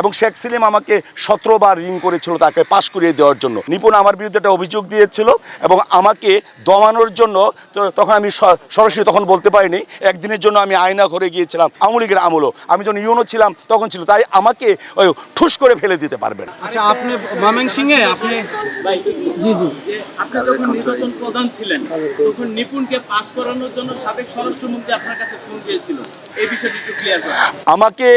এবং শেখ সেলিম আমাকে সতেরো বার রিং করেছিল তাকে পাশ করিয়ে দেওয়ার জন্য। নিপুণ আমার বিরুদ্ধে একটা অভিযোগ দিয়েছিল এবং আমাকে দমানোর জন্য তখন আমি স- সরাসরি তখন বলতে পারিনি। একদিনের জন্য আমি আয়না ঘরে গিয়েছিলাম আওয়ামী লীগের আমলও। আমি যখন ইউনো ছিলাম তখন ছিল তাই আমাকে ওই ঠুস করে ফেলে দিতে পারবেন। আচ্ছা আপনি ময়মনসিংহে আপনি জি জি। আপনি যখন নির্বাচন প্রধান ছিলেন তখন নিপুণকে পাশ করানোর জন্য সাবেক স্বরাষ্ট্রমন্ত্রী আপনার কাছে ফোন দিয়েছিল। এই বিষয়টি একটু ক্লিয়ার করেন। আমাকে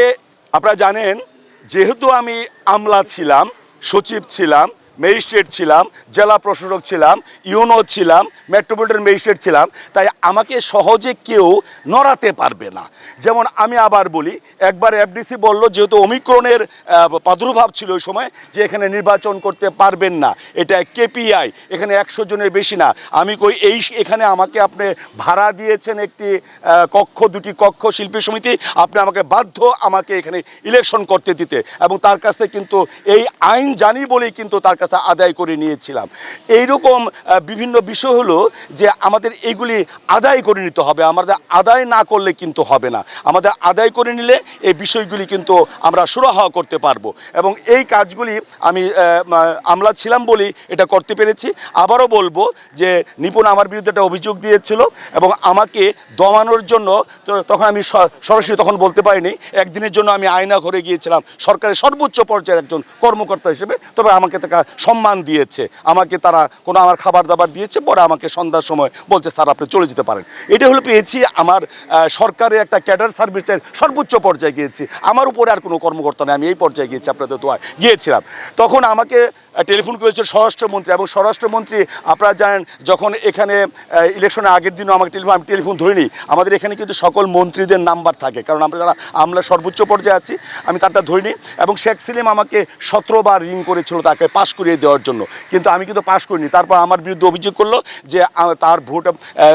আপনারা জানেন যেহেতু আমি আমলা ছিলাম সচিব ছিলাম ম্যাজিস্ট্রেট ছিলাম, জেলা প্রশাসক ছিলাম, ইউনো ছিলাম মেট্রোপলিটন ম্যাজিস্ট্রেট ছিলাম, তাই আমাকে সহজে কেউ নড়াতে পারবে না। যেমন আমি আবার বলি, একবার এফডিসি বলল যেহেতু অমিক্রণের প্রাদুর্ভাব ছিল ওই সময়, যে এখানে নির্বাচন করতে পারবেন না। এটা কেপিআই এখানে একশো জনের বেশি না। আমি কই, এই এখানে আমাকে আপনি ভাড়া দিয়েছেন একটি কক্ষ, দুটি কক্ষ শিল্পী সমিতি, আপনি আমাকে বাধ্য আমাকে এখানে ইলেকশন করতে দিতে। এবং তার কাছ কিন্তু এই আইন জানি বলেই কিন্তু তার কাছে আদায় করে নিয়েছিলাম। এইরকম বিভিন্ন বিষয় হলো যে আমাদের এইগুলি আদায় করে নিতে হবে। আমাদের আদায় না করলে কিন্তু হবে না। আমাদের আদায় করে নিলে এই বিষয়গুলি কিন্তু আমরা সুরাহা করতে পারব। এবং এই কাজগুলি আমি আমলা ছিলাম বলেই এটা করতে পেরেছি। আবারও বলব যে নিপুণ আমার বিরুদ্ধে একটা অভিযোগ দিয়েছিল এবং আমাকে দমানোর জন্য তখন আমি সরাসরি তখন বলতে পারিনি। একদিনের জন্য আমি আয়না ঘরে গিয়েছিলাম। সরকারের সর্বোচ্চ পর্যায়ের একজন কর্মকর্তা হিসেবে। তবে আমাকে সম্মান দিয়েছে। আমাকে তারা কোনো আমার খাবার দাবার দিয়েছে, পরে আমাকে সন্ধ্যার সময় বলছে, স্যার, আপনি চলে যেতে পারেন। এটা হলো পেয়েছি আমার সরকারের একটা ক্যাডার সার্ভিসের সর্বোচ্চ পর্যায়ে গিয়েছি। আমার উপরে আর কোনো কর্মকর্তা নেই, আমি এই পর্যায়ে গিয়েছি, আপনাদের দোয়ায় গিয়েছিলাম। তখন আমাকে টেলিফোন করেছিল স্বরাষ্ট্রমন্ত্রী এবং স্বরাষ্ট্রমন্ত্রী, আপনারা জানেন, যখন এখানে ইলেকশনের আগের দিনও আমাকে টেলিফোন আমি টেলিফোন ধরিনি। আমাদের এখানে কিন্তু সকল মন্ত্রীদের নাম্বার থাকে, কারণ আমরা যারা আমরা সর্বোচ্চ পর্যায়ে আছি, আমি তারটা ধরিনি। এবং শেখ সেলিম আমাকে সতেরোবার রিং করেছিল তাকে পাশ করিয়ে দেওয়ার জন্য। কিন্তু আমি কিন্তু পাশ করিনি। তারপর আমার বিরুদ্ধে অভিযোগ করল যে তার ভোট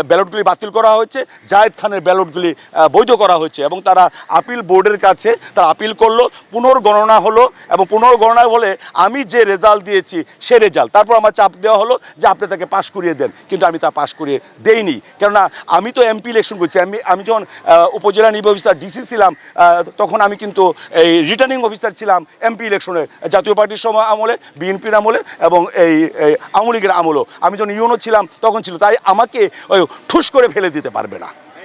ব্যালটগুলি বাতিল করা হয়েছে, জায়েদ খানের ব্যালটগুলি বৈধ করা হয়েছে এবং তারা আপিল বোর্ডের কাছে তারা আপিল করল। পুনর্গণনা হলো এবং পুনর্গণনা হলে আমি যে রেজাল্ট দিয়েছি, সে রেজাল্ট। তারপর আমার চাপ দেওয়া হলো যে আপনি তাকে পাশ করিয়ে দেন, কিন্তু আমি তা পাশ করিয়ে দেইনি। কেননা আমি তো এমপি ইলেকশন করছি, আমি আমি যখন উপজেলা নির্বাহী অফিসার ডিসি ছিলাম তখন আমি কিন্তু এই রিটার্নিং অফিসার ছিলাম এমপি ইলেকশনে জাতীয় পার্টির সময় আমলে বিএনপির আমলে এবং এই আওয়ামী লীগের আমলও। আমি যখন ইউনো ছিলাম, তখন ছিল, তাই আমাকে ঠুস করে ফেলে দিতে পারবে না।